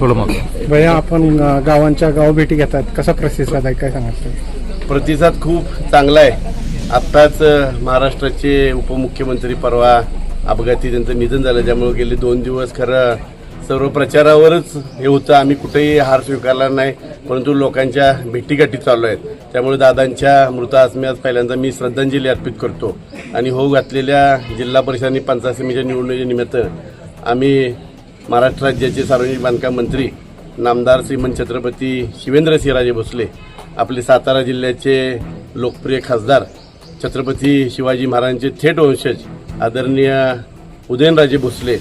थोडं मग. भैया आपण गावांच्या गाव भेटी घेतात. कसा प्रतिसाद आहे? काय सांगाल? प्रतिसाद खूप चांगला आहे. आत्ताच महाराष्ट्राचे उपमुख्यमंत्री परवा अपघाती त्यांचं निधन झालं. त्यामुळे गेले दोन दिवस खरं सर्व प्रचारावरच हे होतं. आम्ही कुठेही हार स्वीकारला नाही परंतु लोकांच्या भेटीगाठी चालू आहेत. त्यामुळे दादांच्या मृत आत्म्यास पहिल्यांदा मी श्रद्धांजली अर्पित करतो. आणि होऊ घातलेल्या जिल्हा परिषद आणि पंचायत समितीच्या निवडणुकीनिमित्त आम्ही महाराष्ट्र राज्याचे सार्वजनिक बांधकाम मंत्री नामदार श्रीमंत छत्रपती शिवेंद्रसिंहराजे भोसले आपले सातारा जिल्ह्याचे लोकप्रिय खासदार छत्रपती शिवाजी महाराजांचे थेट वंशज आदरणीय उदयनराजे भोसले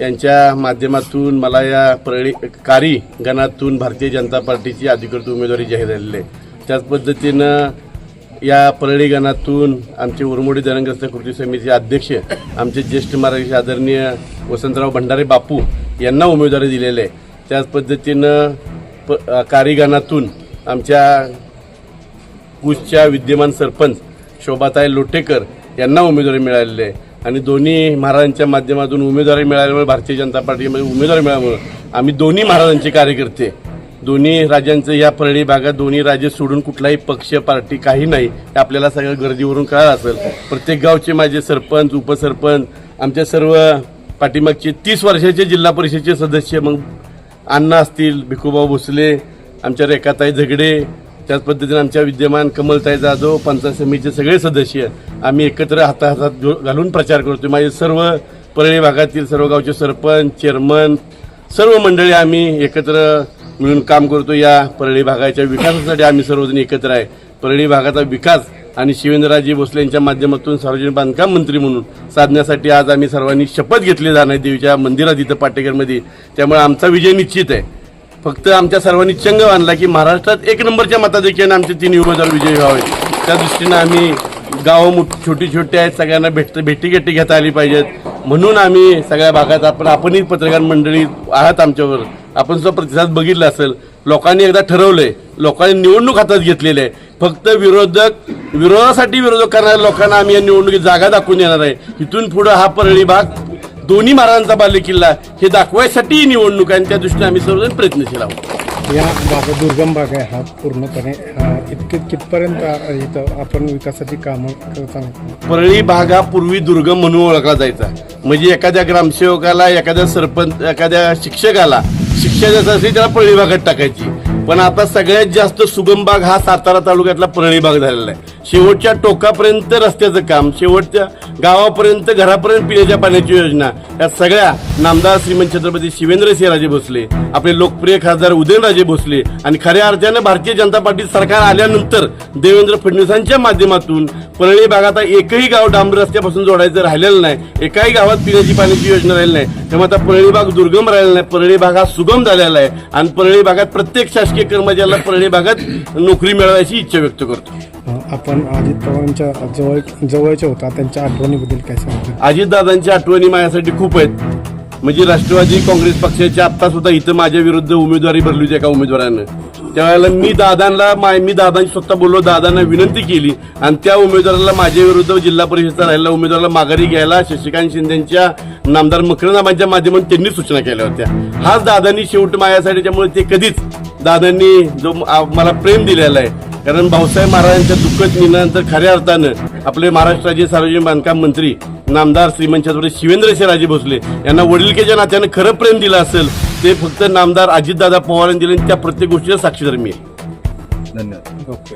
यांच्या माध्यमातून मला या परळी कारी गणातून भारतीय जनता पार्टीची अधिकृत उमेदवारी जाहीर झालेली आहे. त्याच पद्धतीनं या परळी गणातून आमचे उरमोडी धरणग्रस्त कृती समितीचे अध्यक्ष आमचे ज्येष्ठ महाराजांचे आदरणीय वसंतराव भंडारे बापू यांना उमेदवारी दिलेली आहे. त्याच पद्धतीनं प कारीगणातून आमच्या कुसच्या विद्यमान सरपंच शोभाताई लोटेकर यांना उमेदवारी मिळालेली आहे. आणि दोन्ही महाराजांच्या माध्यमातून उमेदवारी मिळाल्यामुळे भारतीय जनता पार्टीमध्ये उमेदवारी मिळाल्यामुळे आम्ही दोन्ही महाराजांचे कार्यकर्ते दोन्ही राज्यांचं या परळी भागात दोन्ही राज्य सोडून कुठलाही पक्ष पार्टी काही नाही हे आपल्याला सगळं गर्दीवरून कळालं असेल. प्रत्येक गावचे माझे सरपंच उपसरपंच आमच्या सर्व पाठीमागचे तीस वर्षाचे जिल्हा परिषदेचे सदस्य मग अण्णा असतील भिकूभाऊ भोसले आमच्या रेखाताई झगडे त्याच पद्धतीने आमच्या विद्यमान कमलताई जाधव पंचायत समितीचे सगळे सदस्य आम्ही एकत्र हाताहातात घालून प्रचार करतो माझे सर्व परळी भागातील सर्व गावचे सरपंच चेअरमन सर्व मंडळी आम्ही एकत्र मिळून काम करतो या परळी भागाच्या विकासासाठी आम्ही सर्वजण एकत्र आहे. परळी भागाचा विकास आणि शिवेंद्रराजे भोसले यांच्या माध्यमातून सार्वजनिक बांधकाम मंत्री म्हणून साधण्यासाठी आज आम्ही सर्वांनी शपथ घेतली जाणार आहे देवीच्या मंदिरात इथं पाटेकरमध्ये. त्यामुळे आमचा विजय निश्चित आहे. फक्त आमच्या सर्वांनी चंग बांधला की महाराष्ट्रात एक नंबरच्या मताधिक्याने आमचे तीन उमेदवार विजयी व्हावेत त्या दृष्टीनं आम्ही गावं छोटी छोटी आहेत सगळ्यांना भेट भेटीगाठी घेता आली पाहिजेत. म्हणून आम्ही सगळ्या भागात आपण आपणही पत्रकार मंडळी आहात आमच्यावर. आपण सुद्धा प्रतिसाद बघितला असेल. लोकांनी एकदा ठरवलंय. लोकांनी निवडणूक हातात घेतलेली आहे. फक्त विरोधक विरोधासाठी विरोधक करणाऱ्या लोकांना आम्ही या निवडणुकीत जागा दाखवून देणार आहे. इथून पुढे हा परळी भाग दोन्ही महाराजांचा बालेकिल्ला हे दाखवायसाठी निवडणूक आहे आणि त्या दृष्टीने आम्ही सर्वजण प्रयत्नशील आहोत. या भाग दुर्गम भाग आहे हा पूर्णपणे. हा इतके कितपर्यंत इथं आपण विकासाची कामं करताना परळी भाग हा पूर्वी दुर्गम म्हणून ओळखला जायचा. म्हणजे एखाद्या ग्रामसेवकाला एखाद्या सरपंच एखाद्या शिक्षकाला शिक्षा असेल त्याला परळी भागात टाकायची. पण आता सगळ्यात जास्त सुगम भाग हा सातारा तालुक्यातला परळी भाग झालेला आहे. शेवटच्या टोकापर्यंत रस्त्याचं काम शेवटच्या गावापर्यंत घरापर्यंत पिण्याच्या पाण्याची योजना या सगळ्या नामदार श्रीमंत छत्रपती शिवेंद्र सिंहराजे भोसले आपले लोकप्रिय खासदार उदयनराजे भोसले आणि खऱ्या अर्थानं भारतीय जनता पार्टी सरकार आल्यानंतर देवेंद्र फडणवीसांच्या माध्यमातून परळी भागात आता एकही गाव डांबर रस्त्यापासून जोडायचं राहिलेलं नाही एकाही गावात पिण्याची पाण्याची योजना राहिली नाही. त्यामुळे आता परळी भाग दुर्गम राहिलेला नाही परळी भाग हा सुगम झालेला आहे आणि परळी भागात प्रत्येक शासकीय कर्मचाऱ्याला परळी भागात नोकरी मिळवायची इच्छा व्यक्त करतो. आपण अजित पवारांच्या जवळ जवळचे होता. त्यांच्या आठवणीबद्दल काय सांगतो? अजितदादांच्या आठवणी माझ्यासाठी खूप आहेत. म्हणजे राष्ट्रवादी काँग्रेस पक्षाच्या आत्ता सुद्धा इथं माझ्या विरुद्ध उमेदवारी भरली होती एका उमेदवारानं. त्यावेळेला मी दादांना मा- मी दादांची स्वतः बोललो. दादांना विनंती केली. आणि त्या उमेदवाराला माझ्या विरुद्ध जिल्हा परिषदचा राहिलेला उमेदवाराला माघारी घ्यायला शशिकांत शिंदेच्या नामदार मकरनाबांच्या माध्यमातून त्यांनी सूचना केल्या होत्या. हाच दादांनी शेवट माझ्यासाठी त्यामुळे ते कधीच दादांनी जो मला प्रेम दिलेला आहे. कारण भाऊसाहेब महाराजांच्या दुःखद निधनानंतर खऱ्या अर्थानं आपले महाराष्ट्राचे सार्वजनिक बांधकाम मंत्री नामदार श्रीमंत छत्रपती शिवेंद्रसिंहराजे भोसले यांना वडिलकेच्या नात्यानं खरं प्रेम दिलं असेल ते फक्त नामदार अजितदादा पवारांनी दिले आणि त्या प्रत्येक गोष्टीला साक्षीदार मी आहे. धन्यवाद. ओके.